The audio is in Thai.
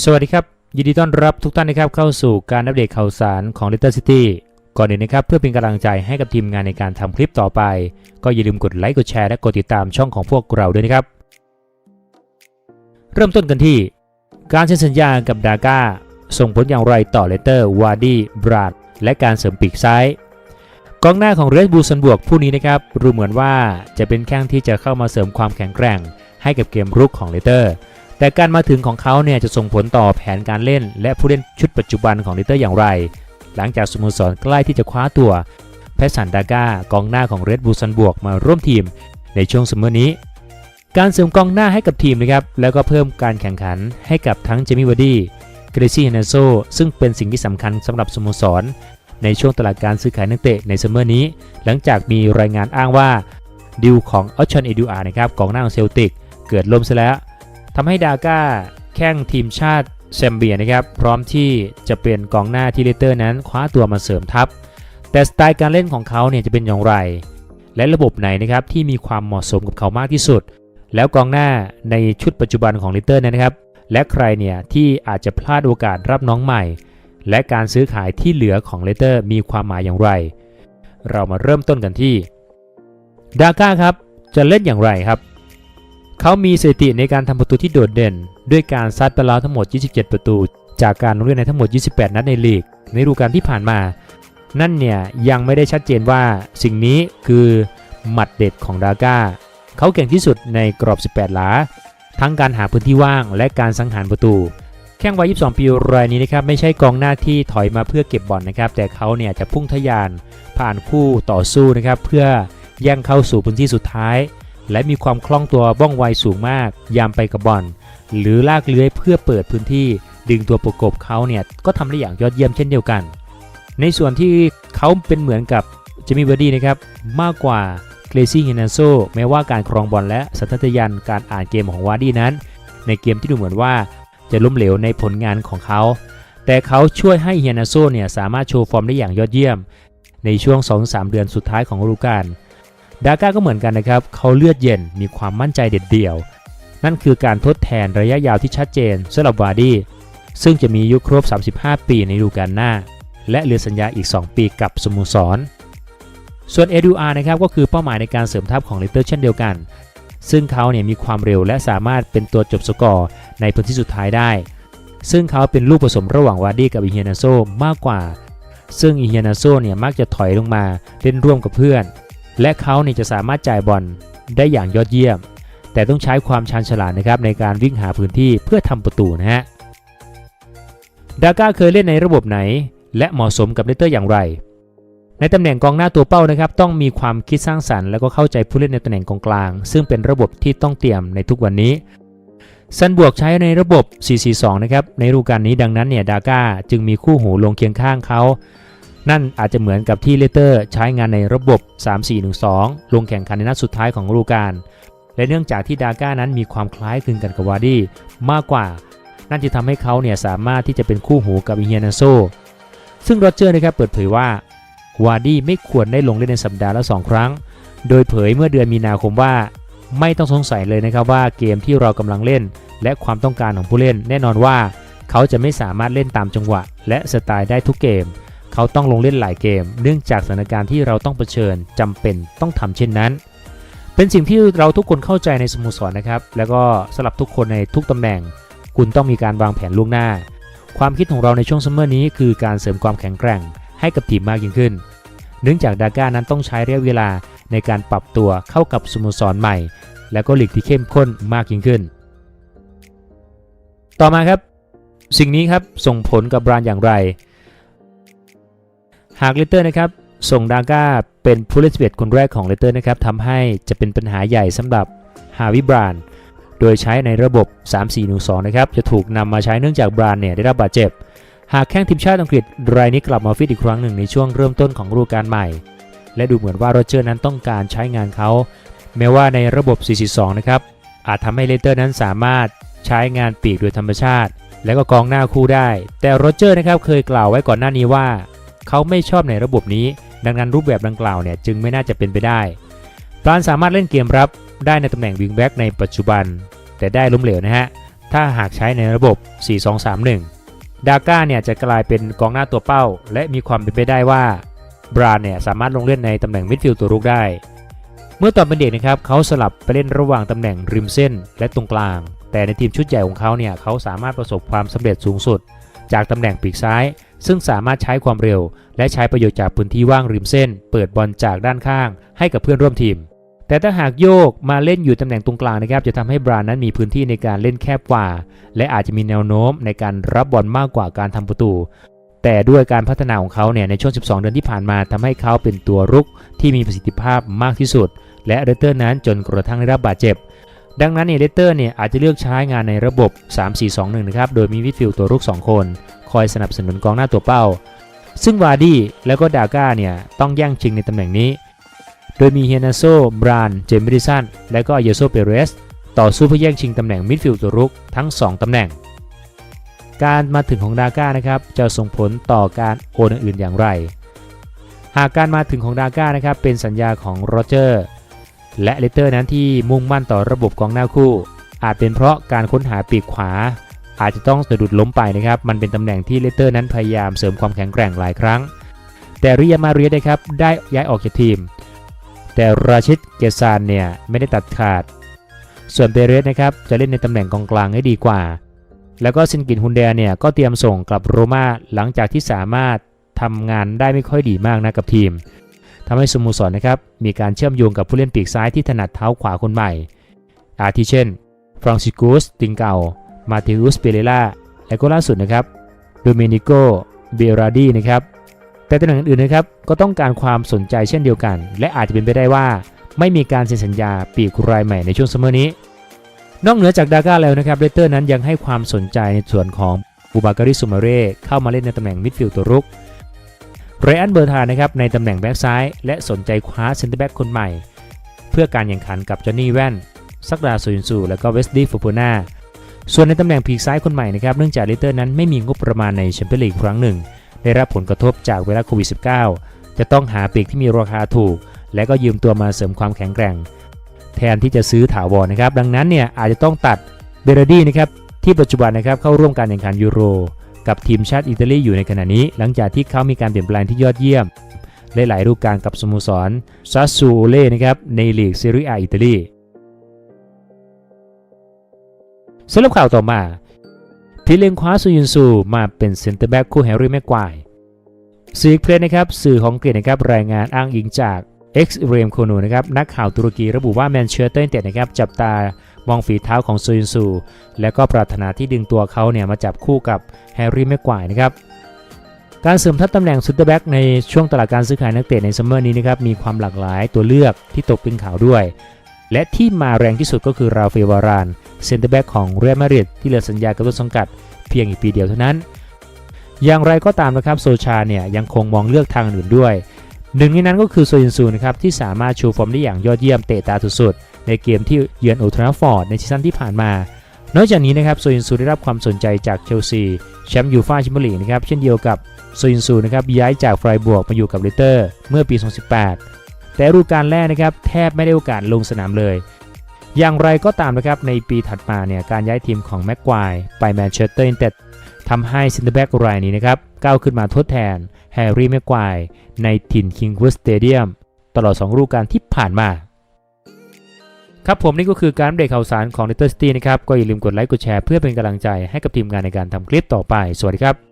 สวัสดีครับ ยินดีต้อนรับทุกท่านนะครับเข้าสู่การอัปเดตข่าวสารของ Letter City ก่อนอื่นนะครับเพื่อเป็นกำลังใจให้กับทีมงานในการทำคลิปต่อไป ก็อย่าลืมกดไลค์กดแชร์และกดติดตามช่องของพวกเราด้วยนะครับ เริ่มต้นกันที่ การเซ็นสัญญากับดาก้าส่งผลอย่างไรต่อเลเตอร์วาร์ดี้บราดและการเสริมปีกซ้ายกองหน้าของเรดบูซันบวกผู้นี้นะครับดูเหมือนว่าจะเป็นแข้งที่จะเข้ามาเสริมความแข็งแกร่ง ให้กับเกมรุกของเลเตอร์ แต่การมาถึงของเขาเนี่ยจะส่งผลต่อแผนการเล่น และผู้เล่นชุดปัจจุบันของเลเตอร์อย่างไร หลังจากสโมสรใกล้ที่จะคว้าตัวเพชรสันดาก้ากองหน้าของเรดบูซันบวกมาร่วมทีม ในช่วงซัมเมอร์นี้ การเสริมกองหน้าให้กับทีมนะครับแล้วก็เพิ่มการแข่งขันให้กับทั้งเจมี่วาร์ดี้เกรซี่เฮนโซซึ่งเป็นสิ่งที่สำคัญสำหรับสโมสร ในช่วงตลาดการซื้อขายนักเตะในซัมเมอร์นี้ หลังจากมีรายงานอ้างว่าดิวของออชชันเอดูอาร์นะครับกองหน้าของเซลติกเกิดล่มซะแล้ว ทำให้ดาก้าแข้งทีมชาติแซมเบียนะครับพร้อมที่จะเป็นกองหน้าที่เลเตอร์นั้นคว้าตัวมาเสริมทัพ แต่สไตล์การเล่นของเขาเนี่ยจะเป็นอย่างไร และระบบไหนนะครับที่มีความเหมาะสมกับเขามากที่สุด แล้วกองหน้าในชุดปัจจุบันของเลเตอร์นะครับ และใครเนี่ยที่อาจจะพลาดโอกาสรับน้องใหม่ และการซื้อขายที่เหลือของเลเตอร์มีความหมายอย่างไร เรามาเริ่มต้นกันที่ดาก้าครับจะเล่นอย่างไรครับ เขามีสถิติในการทำประตูที่โดดเด่น ด้วยการซัดไปแล้วทั้งหมด 27 ประตู จากการลงเล่นในทั้งหมด 28 นัดในลีก ในฤดูกาลที่ผ่านมา นั่นเนี่ยยังไม่ได้ชัดเจนว่าสิ่งนี้คือหมัดเด็ดของดาก้า เขาเก่งที่สุดในกรอบ 18 หลา ทั้งการหาพื้นที่ว่างและการสังหารประตู แข้งวัย 22 ปีรายนี้นะครับไม่ใช่กองหน้าที่ถอยมาเพื่อเก็บบอลนะครับ แต่เขาเนี่ยจะพุ่งทะยานผ่านคู่ต่อสู้นะครับเพื่อแย่งเข้าสู่พื้นที่สุดท้าย และมีความคล่องตัวบ้องไวสูงมาก ยามไปกับบอลหรือลากเลื้อยเพื่อเปิดพื้นที่ดึงตัวประกบเขาเนี่ยก็ทำได้อย่างยอดเยี่ยมเช่นเดียวกัน ในส่วนที่เขาเป็นเหมือนกับเจมี่เบอร์ดี้นะครับมากกว่าเกรซี่เฮนโซแม้ว่าการครองบอลและสัญชาตญาณการอ่านเกมของวาร์ดี้นั้น ในเกมที่ดูเหมือนว่าจะล้มเหลวในผลงานของเขา แต่เขาช่วยให้เฮนโซเนี่ยสามารถโชว์ฟอร์มได้อย่างยอดเยี่ยม ในช่วง 2-3 เดือนสุดท้ายของฤดูกาล ดาก้าก็เหมือนกันนะครับเขาเลือดเย็นมีความมั่นใจเด็ดเดี่ยว นั่นคือการทดแทนระยะยาวที่ชัดเจนสำหรับวาร์ดี้ซึ่งจะมีอายุครบ 35 ปีในฤดูกาลหน้า และเหลือสัญญาอีก 2 ปีกับสโมสร ส่วนเอดูอาร์นะครับก็คือเป้าหมายในการเสริมทัพของเลเตอร์เช่นเดียวกัน ซึ่งเขาเนี่ยมีความเร็วและสามารถเป็นตัวจบสกอร์ในพื้นที่สุดท้ายได้ ซึ่งเขาเป็นลูกผสมระหว่างวาร์ดี้กับอิเฮนาโซมากกว่า ซึ่งอิเฮนาโซเนี่ยมักจะถอยลงมาเล่นร่วมกับเพื่อน และเขาเนี่ยจะสามารถจ่ายบอลได้อย่างยอดเยี่ยม แต่ต้องใช้ความชาญฉลาดนะครับในการวิ่งหาพื้นที่เพื่อทำประตูนะฮะดาก้าเคยเล่นในระบบไหน และเหมาะสมกับเลเตอร์อย่างไร ในตำแหน่งกองหน้าตัวเป้านะครับต้องมีความคิดสร้างสรรค์ แล้วก็เข้าใจผู้เล่นในตำแหน่งกองกลาง ซึ่งเป็นระบบที่ต้องเตรียมในทุกวันนี้ซันบวกใช้ในระบบ 442 นะครับ ในฤดูกาลนี้ดังนั้นเนี่ย ดาก้าจึงมีคู่หูลงเคียงข้างเขา นั่นอาจจะเหมือนกับที่เลเตอร์ใช้งานในระบบ 3412 ลงแข่งขันในนัดสุดท้ายของฤดูกาล และเนื่องจากที่ดาก้านั้นมีความคล้ายคลึงกันกับวาร์ดี้มากกว่า นั่นจะทำให้เขาเนี่ยสามารถที่จะเป็นคู่หูกับอิเฮียนาโซ ซึ่งโรเจอร์นะครับเปิดเผยว่าวาร์ดี้ไม่ควรได้ลงเล่นในสัปดาห์ละ2 ครั้ง โดยเผยเมื่อเดือนมีนาคมว่า ไม่ต้องสงสัยเลยนะครับว่าเกมที่เรากำลังเล่น และความต้องการของผู้เล่น แน่นอนว่า เขาจะไม่สามารถเล่นตามจังหวะ และสไตล์ได้ทุกเกม เขาต้องลงเล่นหลายเกม เนื่องจากสถานการณ์ที่เราต้องเผชิญจำเป็นต้องทำเช่นนั้น เป็นสิ่งที่เราทุกคนเข้าใจในสโมสรนะครับ แล้วก็สำหรับทุกคนในทุกตำแหน่ง คุณต้องมีการวางแผนล่วงหน้า ความคิดของเราในช่วงซัมเมอร์นี้คือการเสริมความแข็งแกร่ง ให้กับทีมมากยิ่งขึ้น เนื่องจากดาก้านั้นต้องใช้ระยะเวลาในการปรับตัวเข้ากับสโมสรใหม่ และก็ลีกที่เข้มข้นมากยิ่งขึ้น ต่อมาครับ สิ่งนี้ครับส่งผลกับบรานอย่างไร หากเลเตอร์นะครับส่งดาก้าเป็นผู้เล่น11คนแรกของเลเตอร์นะครับทำให้จะเป็นปัญหาใหญ่สำหรับฮาวิบรานโดยใช้ในระบบ 3-4-1-2 นะครับ จะถูกนำมาใช้เนื่องจากบรานเนี่ยได้รับบาดเจ็บ หากแข้งทีมชาติอังกฤษรายนี้กลับมาฟิตอีกครั้งหนึ่งในช่วงเริ่มต้นของฤดูกาลใหม่ และดูเหมือนว่าโรเจอร์นั้นต้องการใช้งานเขา แม้ว่าในระบบ 4-4-2 นะครับ อาจทำให้เลเตอร์นั้นสามารถใช้งานปีกโดยธรรมชาติ และก็กองหน้าคู่ได้ แต่โรเจอร์นะครับเคยกล่าวไว้ก่อนหน้านี้ว่า เขาไม่ชอบในระบบนี้ ดังนั้นรูปแบบดังกล่าวเนี่ยจึงไม่น่าจะเป็นไปได้ปรานสามารถเล่นเกมรับได้ในตำแหน่งวิงแบ็กในปัจจุบัน แต่ได้ล้มเหลวนะฮะ ถ้าหากใช้ในระบบ 4-2-3-1 ดาก้าเนี่ยจะกลายเป็นกองหน้าตัวเป้า และมีความเป็นไปได้ว่าบรานเนี่ยสามารถลงเล่นในตำแหน่งมิดฟิลด์ตัวรุกได้ เมื่อตอนเป็นเด็กนะครับเขาสลับไปเล่นระหว่างตำแหน่งริมเส้นและตรงกลาง แต่ในทีมชุดใหญ่ของเขาเนี่ยเขาสามารถประสบความสำเร็จสูงสุด จากตำแหน่งปีกซ้าย ซึ่งสามารถใช้ความเร็ว และใช้ประโยชน์จากพื้นที่ว่างริมเส้น เปิดบอลจากด้านข้าง ให้กับเพื่อนร่วมทีม แต่ถ้าหากโยกมาเล่นอยู่ตำแหน่งตรงกลางนะครับจะทำให้บรานนั้นมีพื้นที่ในการเล่นแคบกว่า และอาจจะมีแนวโน้มในการรับบอลมากกว่าการทำประตู แต่ด้วยการพัฒนาของเขาเนี่ยในช่วง 12 เดือนที่ผ่านมาทำให้เขาเป็นตัวรุกที่มีประสิทธิภาพมากที่สุด และเรเตอร์นั้นจนกระทั่งได้รับบาดเจ็บ ดังนั้นเนี่ยเรเตอร์เนี่ยอาจจะเลือกใช้งานในระบบ 3-4-2-1 นะครับ โดยมีมิดฟิลด์ตัวรุก 2 คน คอยสนับสนุนกองหน้าตัวเป้า ซึ่งวาร์ดี้แล้วก็ดาก้าเนี่ยต้องแย่งชิงในตำแหน่งนี้ โดยมีเฮนาโซ บราน เจมส์ดิสัน และก็เยโซเปเรส ต่อสู้เพื่อแย่งชิงตำแหน่งมิดฟิลด์ตัวรุกทั้ง 2ตำแหน่ง การมาถึงของดาก้านะครับจะส่งผลต่อการโอนอื่นอย่างไร หากการมาถึงของดาก้านะครับเป็นสัญญาของโรเจอร์ และเลเตอร์นั้นที่มุ่งมั่นต่อระบบกองหน้าคู่ อาจเป็นเพราะการค้นหาปีกขวา อาจจะต้องสะดุดล้มไปนะครับ มันเป็นตำแหน่งที่เลเตอร์นั้นพยายามเสริมความแข็งแกร่งหลายครั้ง แต่ริยามาเรียนะครับได้ย้ายออกจากทีม แต่ราชิดเกซานเนี่ยไม่ได้ตัดขาด ส่วนเปเรสนะครับจะเล่นในตำแหน่งกองกลางให้ดีกว่า แล้วก็ซินกินฮุนเดยเนี่ยก็เตรียมส่งกลับโรมาหลังจากที่สามารถทำงานได้ไม่ค่อยดีมากนะกับทีม ทำให้สโมสรนะครับมีการเชื่อมโยงกับผู้เล่นปีกซ้ายที่ถนัดเท้าขวาคนใหม่ อาทิเช่น ฟรานซิกุส ติงเกามาเทอุส เปเรล่า และก็ล่าสุดนะครับโดเมนิโก เบราดีนะครับ แต่ตำแหน่งอื่นๆนะครับก็ต้องการความสนใจเช่นเดียวกัน และอาจจะเป็นไปได้ว่า ไม่มีการเซ็นสัญญาปีกรายใหม่ในช่วงซัมเมอร์นี้ นอกเหนือจากดาก้าแล้วนะครับเรเตอร์นั้นยังให้ความสนใจในส่วนของบูบาการิสุมาเร่เข้ามาเล่นในตำแหน่งมิดฟิลด์ตัวรุก ไรอันเบอร์ธานะครับในตำแหน่งแบ็กซ้าย และสนใจคว้าเซนเตอร์แบ็กคนใหม่ เพื่อการแข่งขันกับจอห์นนี่แว่นซักดาโซยินซูและก็เวสตี้ฟูปูนาส่วนในตำแหน่งปีกซ้ายคนใหม่นะครับเนื่องจากลิเตอร์นั้นไม่มีงบประมาณในแชมเปี้ยนลีกครั้งหนึ่ง ได้รับผลกระทบจากเวลาโควิด -19 จะต้องหาปีกที่มีราคาถูก และก็ยืมตัวมาเสริมความแข็งแกร่ง แทนที่จะซื้อถาวรนะครับดังนั้นเนี่ยอาจจะต้องตัดเบรดี้นะครับที่ปัจจุบันนะครับเข้าร่วมการแข่งขันยูโร กับทีมชาติอิตาลีอยู่ในขณะนี้ หลังจากที่เขามีการเปลี่ยนแปลงที่ยอดเยี่ยมและหลายรูปการกับสโมสรซาซูโอเล่นะครับในลีกซีเรียอิตาลีสำหรับข่าวต่อมา ทีเลงคว้าซูยุนซูมาเป็นเซนเตอร์แบ็กคู่แฮร์รี่แม็กควายสื่อเพลนะครับสื่อของกรีนะครับรายงานอ้างอิงจาก X r a m โคนูนะครับนักข่าวตุรกีระบุว่าแมนเชสเตอร์เต็ดนะครับจับตา มองฝีเท้าของซูยุนซู และก็ปรารถนาที่ดึงตัวเขาเนี่ยมาจับคู่กับแฮร์รี่แม็กควายนะครับการเสริมทัพตำแหน่งซุตเตอร์แบ็กในช่วงตลาดการซื้อขายนักเตะในซัมเมอร์นี้นะครับมีความหลากหลายตัวเลือกที่ตกเป็นข่าวด้วย และที่มาแรงที่สุดก็คือราฟาเอลวารานเซนเตอร์แบ็กของเรอัลมาดริดที่เหลือสัญญากับต้นสังกัดเพียงอีกปีเดียวเท่านั้น อย่างไรก็ตามนะครับโซชาเนี่ยยังคงมองเลือกทางอื่นด้วย หนึ่งในนั้นก็คือโซยินซูนะครับที่สามารถชูฟอร์มได้อย่างยอดเยี่ยมเตะตาสุดๆ ในเกมที่เยือนโอทราฟอร์ดในซีซั่นที่ผ่านมา นอกจากนี้นะครับโซยินซูได้รับความสนใจจากเชลซีแชมป์ยูฟ่าแชมเปี้ยนลีกนะครับเช่นเดียวกับโซยินซูนะครับย้ายจากไฟบวกมาอยู่กับเลสเตอร์เมื่อปี 2018 แต่ฤดูกาลแรกนะครับแทบไม่ได้โอกาสลงสนามเลย อย่างไรก็ตามนะครับในปีถัดมาเนี่ยการย้ายทีมของแม็กควายไปแมนเชสเตอร์ยูไนเต็ดทำให้ซินเตอร์แบ็กรายนี้นะครับก้าวขึ้นมาทดแทนแฮร์รี่แม็กควายในถิ่นคิงวูดสเตเดียมตลอด2ฤดูกาลที่ผ่านมา ครับผมนี่ก็คือการเดตข่าวสารของ Leicester City นะครับ ก็อย่าลืมกดไลค์กดแชร์เพื่อเป็นกำลังใจให้กับทีมงานในการทำคลิปต่อไป สวัสดีครับ